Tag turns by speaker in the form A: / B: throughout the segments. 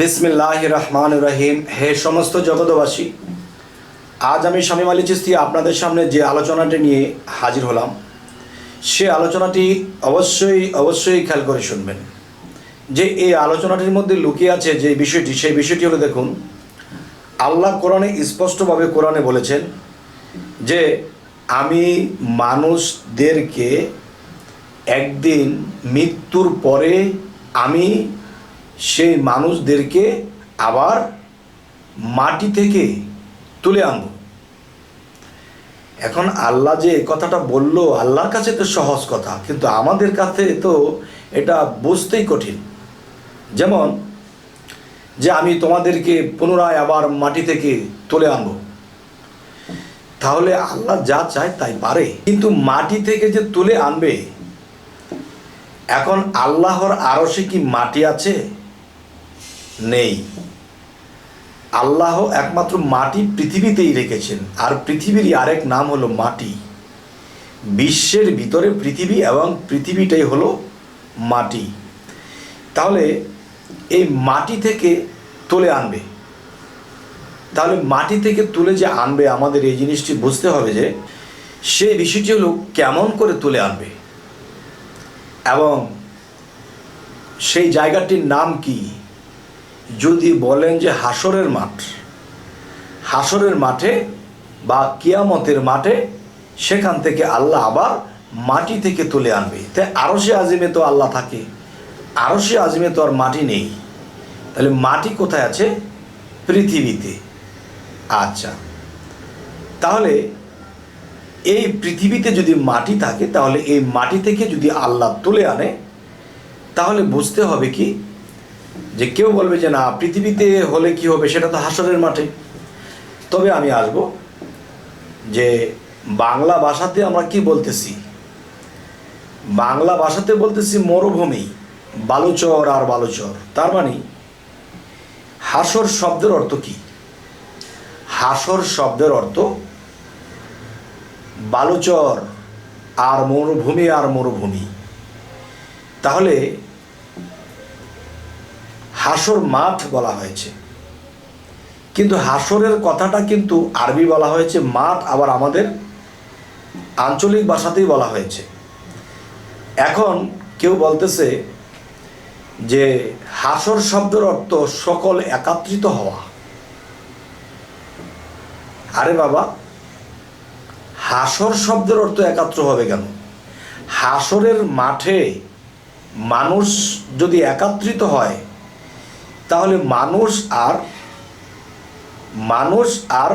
A: বিসমিল্লাহ রহমান রহিম হে সমস্ত জগতবাসী আজ আমি শামীম আলী চিস্তি আপনাদের সামনে যে আলোচনাটি নিয়ে হাজির হলাম, সে আলোচনাটি অবশ্যই অবশ্যই খেয়াল করে শুনবেন। যে এই আলোচনাটির মধ্যে লুকিয়ে আছে যে বিষয়টি, সেই বিষয়টি হলো দেখুন, আল্লাহ কোরআনে স্পষ্টভাবে কোরআনে বলেছেন যে আমি মানুষদেরকে একদিন মৃত্যুর পরে আমি সেই মানুষদেরকে আবার মাটি থেকে তুলে আনব। এখন আল্লাহ যে কথাটা বলল, আল্লাহর কাছে তো সহজ কথা, কিন্তু আমাদের কাছে তো এটা বুঝতেই কঠিন। যেমন যে আমি তোমাদেরকে পুনরায় আবার মাটি থেকে তুলে আনব। তাহলে আল্লাহ যা চায় তাই পারে। কিন্তু মাটি থেকে যে তুলে আনবে, এখন আল্লাহর আরশে কি মাটি আছে? নেই। আল্লাহ একমাত্র মাটি পৃথিবীতেই রেখেছেন, আর পৃথিবীরই আরেক নাম হলো মাটি। বিশ্বের ভিতরে পৃথিবী এবং পৃথিবীটাই হলো মাটি। তাহলে এই মাটি থেকে তুলে আনবে। তাহলে মাটি থেকে তুলে যে আনবে, আমাদের এই জিনিসটি বুঝতে হবে যে সেই বিষয়টি হলো কেমন করে তুলে আনবে। এবং সেই জায়গাটির নাম কি? যদি বলেন যে হাসরের মাঠ হাসরের মাঠে বা কিয়ামতের মাঠে সেখান থেকে আল্লাহ আবার মাটি থেকে তুলে আনবে। তাই আরশে আজিমে তো আল্লাহ থাকে, আরশে আজিমে তো আর মাটি নেই। তাহলে মাটি কোথায় আছে? পৃথিবীতে। আচ্ছা তাহলে এই পৃথিবীতে যদি মাটি থাকে, তাহলে এই মাটি থেকে যদি আল্লাহ তুলে আনে, তাহলে বুঝতে হবে কি যে কেউ বলবে যে না, পৃথিবীতে হলে কি হবে সেটা তো হাসরের মাঠে। তবে আমি আসব যে বাংলা ভাষাতে আমরা কি বলতেছি? বাংলা ভাষাতে বলতেছি মরুভূমি, বালুচর আর বালুচর। তার মানে হাসর শব্দের অর্থ কি? হাসর শব্দের অর্থ বালুচর আর মরুভূমি আর মরুভূমি। তাহলে হাসর মাঠ বলা হয়েছে। কিন্তু হাসরের কথাটা কিন্তু আরবি বলা হয়েছে, মাঠ আবার আমাদের আঞ্চলিক ভাষাতেই বলা হয়েছে। এখন কেউ বলতেছে যে হাসর শব্দের অর্থ সকল একাত্রিত হওয়া। আরে বাবা, হাসর শব্দের অর্থ একাত্র হবে কেন? হাসরের মাঠে মানুষ যদি একাত্রিত হয় তাহলে মানুষ আর মানুষ আর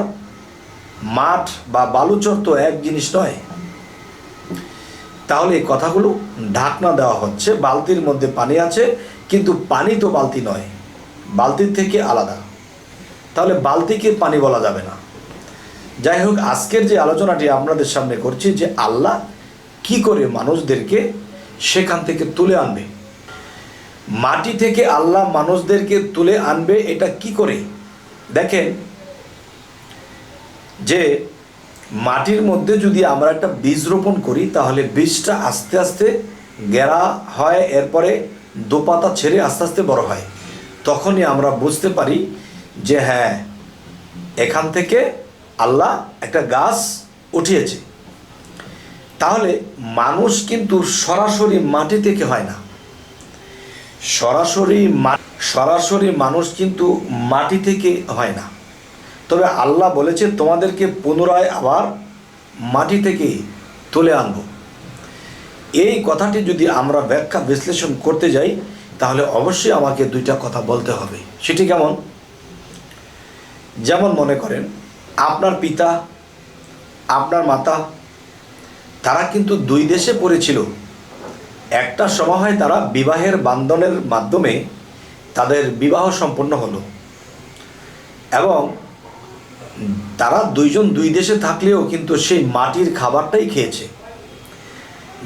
A: মাঠ বা বালুচর তো এক জিনিস নয়। তাহলে এই কথাগুলো ঢাকনা দেওয়া হচ্ছে, বালতির মধ্যে পানি আছে, কিন্তু পানি তো বালতি নয়, বালতির থেকে আলাদা। তাহলে বালতিকে পানি বলা যাবে না। যাই হোক, আজকের যে আলোচনাটি আপনাদের সামনে করছি যে আল্লাহ কি করে মানুষদেরকে সেখান থেকে তুলে আনবে মাটি থেকে আল্লাহ মানুষদেরকে তুলে আনবে, এটা কি করে? দেখেন, যে মাটির মধ্যে যদি আমরা একটা বীজ রোপণ করি, তাহলে বীজটা আস্তে আস্তে গেরা হয়, এরপরে দোপাতা ছেড়ে আস্তে আস্তে বড় হয়। তখনই আমরা বুঝতে পারি যে হ্যাঁ এখান থেকে আল্লাহ একটা গাছ উঠিয়েছে। তাহলে মানুষ কিন্তু সরাসরি মাটি থেকে হয় না। সরাসরি সরাসরি মানুষ কিন্তু মাটি থেকে হয় না। তবে আল্লাহ বলেছে, তোমাদেরকে পুনরায় আবার মাটি থেকে তুলে আনব। এই কথাটি যদি আমরা ব্যাখ্যা বিশ্লেষণ করতে যাই, তাহলে অবশ্যই আমাকে দুইটা কথা বলতে হবে। সেটি কেমন? যেমন মনে করেন, আপনার পিতা, আপনার মাতা, তারা কিন্তু দুই দেশে পড়েছিল। একটা সময় তারা বিবাহের বান্ধনের মাধ্যমে তাদের বিবাহ সম্পন্ন হলো। এবং তারা দুইজন দুই দেশে থাকলেও কিন্তু সেই মাটির খাবারটাই খেয়েছে।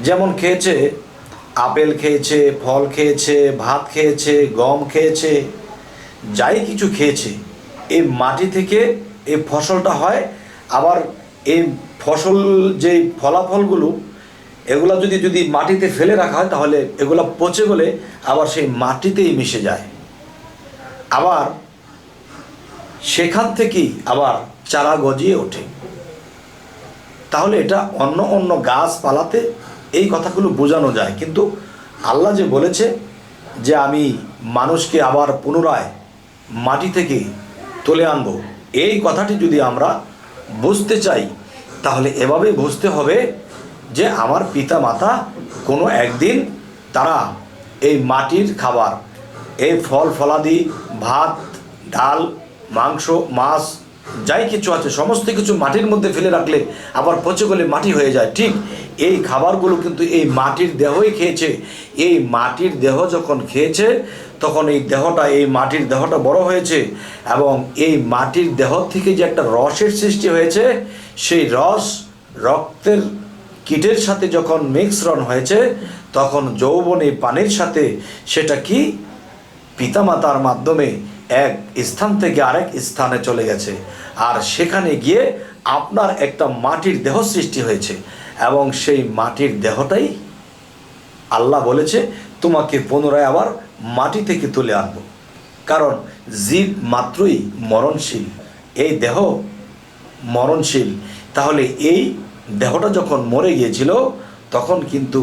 A: যেমন খেয়েছে, আপেল খেয়েছে, ফল খেয়েছে, ভাত খেয়েছে, গম খেয়েছে, যাই কিছু খেয়েছে, এই মাটি থেকে এই ফসলটা হয়। আবার এই ফসল যে ফলাফলগুলো এগুলা যদি যদি মাটিতে ফেলে রাখা হয়, তাহলে এগুলা পচে গেলে আবার সেই মাটিতেই মিশে যায়। আবার সেখান থেকেই আবার চারা গজিয়ে ওঠে। তাহলে এটা অন্য অন্য গাছপালাতে এই কথাগুলো বোঝানো যায়। কিন্তু আল্লাহ যে বলেছে যে আমি মানুষকে আবার পুনরায় মাটি থেকে তুলে আনব, এই কথাটি যদি আমরা বুঝতে চাই, তাহলে এভাবেই বুঝতে হবে যে আমার পিতা মাতা কোনো একদিন তারা এই মাটির খাবার, এই ফল, ফলাদি, ভাত, ডাল, মাংস, মাছ, যাই কিছু আছে, সমস্ত কিছু মাটির মধ্যে ফেলে রাখলে আবার পচে গেলে মাটি হয়ে যায়। ঠিক এই খাবারগুলো কিন্তু এই মাটির দেহই খেয়েছে। এই মাটির দেহ যখন খেয়েছে, তখন এই দেহটা, এই মাটির দেহটা বড় হয়েছে এবং এই মাটির দেহ থেকে যে একটা রসের সৃষ্টি হয়েছে, সেই রস রক্তের কীটের সাথে যখন মিশ্রণ হয়েছে, তখন যৌবনে পানির সাথে সেটা কি? পিতামাতার মাধ্যমে এক স্থান থেকে আরেক স্থানে চলে গেছে। আর সেখানে গিয়ে আপনার একটা মাটির দেহ সৃষ্টি হয়েছে এবং সেই মাটির দেহটাই আল্লাহ বলেছে, তোমাকে পুনরায় আবার মাটি থেকে তুলে আনব। কারণ জীব মাত্রই মরণশীল। এই দেহ মরণশীল। তাহলে এই দেহটা যখন মরে গিয়েছিল, তখন কিন্তু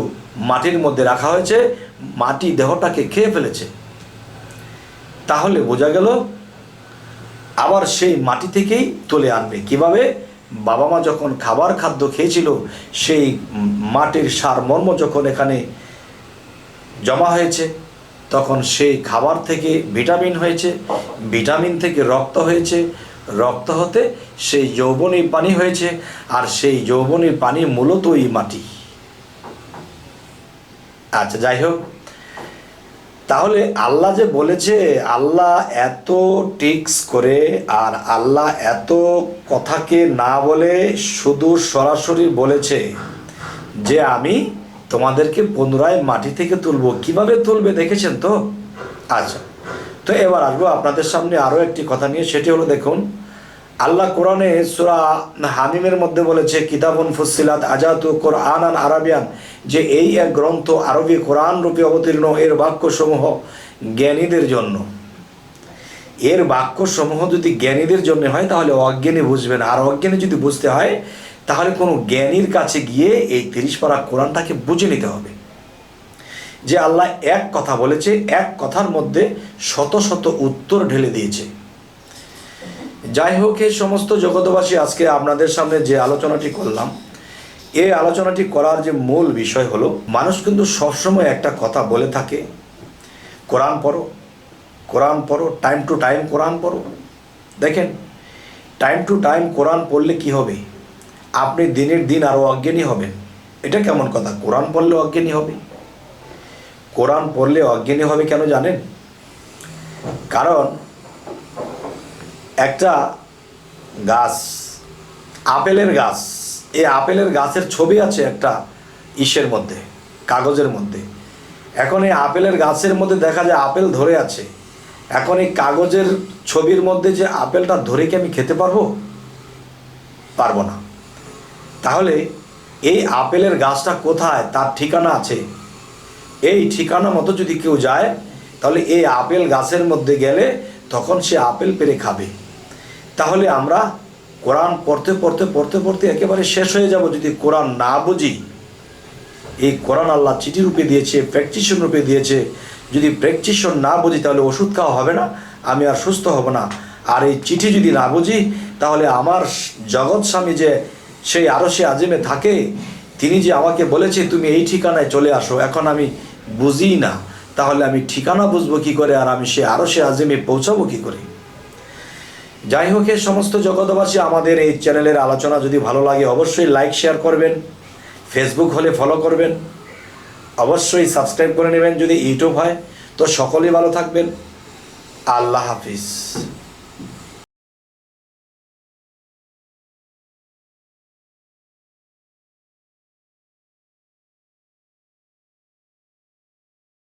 A: মাটির মধ্যে রাখা হয়েছে, মাটি দেহটাকে খেয়ে ফেলেছে। তাহলে বোঝা গেল, আবার সেই মাটি থেকেই তুলে আনবে। কীভাবে? বাবা মা যখন খাবার খাদ্য খেয়েছিল, সেই মাটির সার মর্ম যখন এখানে জমা হয়েছে, তখন সেই খাবার থেকে ভিটামিন হয়েছে, ভিটামিন থেকে রক্ত হয়েছে রক্ত হতে সেই যৌবনী পানি হয়েছে, আর সেই যৌবনী পানি মূলতই মাটি। আচ্ছা যাই হোক। তাহলে আল্লাহ যে বলেছে, আল্লাহ এত টিক্স করে আর আল্লাহ এত কথাকে না বলে শুধু সরাসরি বলেছে যে আমি তোমাদেরকে পুনরায় মাটি থেকে তুলবো। কীভাবে তুলবে দেখেছেন তো? আচ্ছা। তো এবার আসব আপনাদের সামনে আরও একটি কথা নিয়ে, সেটি হলো দেখুন, আল্লাহ কোরআনে সুরা হামিমের মধ্যে বলেছে, কিতাবুন ফুসিলাত আজাতু কোরআন আন আরাবিয়ান, যে এই এক গ্রন্থ আরবি কোরআন রূপে অবতীর্ণ, এর বাক্যসমূহ জ্ঞানীদের জন্য। এর বাক্যসমূহ যদি জ্ঞানীদের জন্য হয়, তাহলে অজ্ঞানী বুঝবে না। আর অজ্ঞানী যদি বুঝতে হয়, তাহলে কোনো জ্ঞানীর কাছে গিয়ে এই তিরিশ পারা কোরআনটাকে বুঝে নিতে হবে। যে আল্লাহ এক কথা বলেছে, এক কথার মধ্যে শত শত উত্তর ঢেলে দিয়েছে। যাই হোক, এই সমস্ত জগতবাসী আজকে আপনাদের সামনে যে আলোচনাটি করলাম, এই আলোচনাটি করার যে মূল বিষয় হলো, মানুষ কিন্তু সবসময় একটা কথা বলে থাকে, কোরআন পড়ো কোরআন পড়ো টাইম টু টাইম কোরআন পড়ো। দেখেন টাইম টু টাইম কোরআন পড়লে কি হবে? আপনি দিনের দিন আরও অজ্ঞানী হবেন। এটা কেমন কথা? কোরআন পড়লে অজ্ঞানী হবে। কোরআন পড়লে অজ্ঞানী হবে কেন জানেন? কারণ একটা গাছ, আপেলের গাছ, এই আপেলের গাছের ছবি আছে একটা ইসের মধ্যে, কাগজের মধ্যে। এখন এই আপেলের গাছের মধ্যে দেখা যায় আপেল ধরে আছে। এখন এই কাগজের ছবির মধ্যে যে আপেলটা ধরে কি আমি খেতে পারব? পারব না। তাহলে এই আপেলের গাছটা কোথায়? তার ঠিকানা আছে। এই ঠিকানা মতো যদি কেউ যায়, তাহলে এই আপেল গাছের মধ্যে গেলে তখন সে আপেল পেরে খাবে। তাহলে আমরা কোরআন পড়তে পড়তে পড়তে পড়তে একেবারে শেষ হয়ে যাব। যদি কোরআন না বুঝি, এই কোরআন আল্লাহ চিঠি রূপে দিয়েছে, প্র্যাকটিশন রূপে দিয়েছে। যদি প্র্যাকটিশন না বুঝি, তাহলে ওষুধ খাওয়া হবে না, আমি আর সুস্থ হব না। আর এই চিঠি যদি না বুঝি, তাহলে আমার জগৎ স্বামী যে সেই আরও সে আজিমে থাকে, তিনি যে আমাকে বলেছে, তুমি এই ঠিকানায় চলে আসো। এখন আমি বুঝি না, তাহলে আমি ঠিকানা বুঝব কি করে আর আমি সে আরও সে আজিমে পৌঁছাবো কি করে? যাই হোক এই সমস্ত জগতবাসী আমাদের এই চ্যানেলের আলোচনা যদি ভালো লাগে, অবশ্যই লাইক, শেয়ার করবেন, ফেসবুক হলে ফলো করবেন, অবশ্যই সাবস্ক্রাইব করে নেবেন যদি ইউটিউব হয়। তো সকলেই ভালো থাকবেন। আল্লাহ হাফিজ।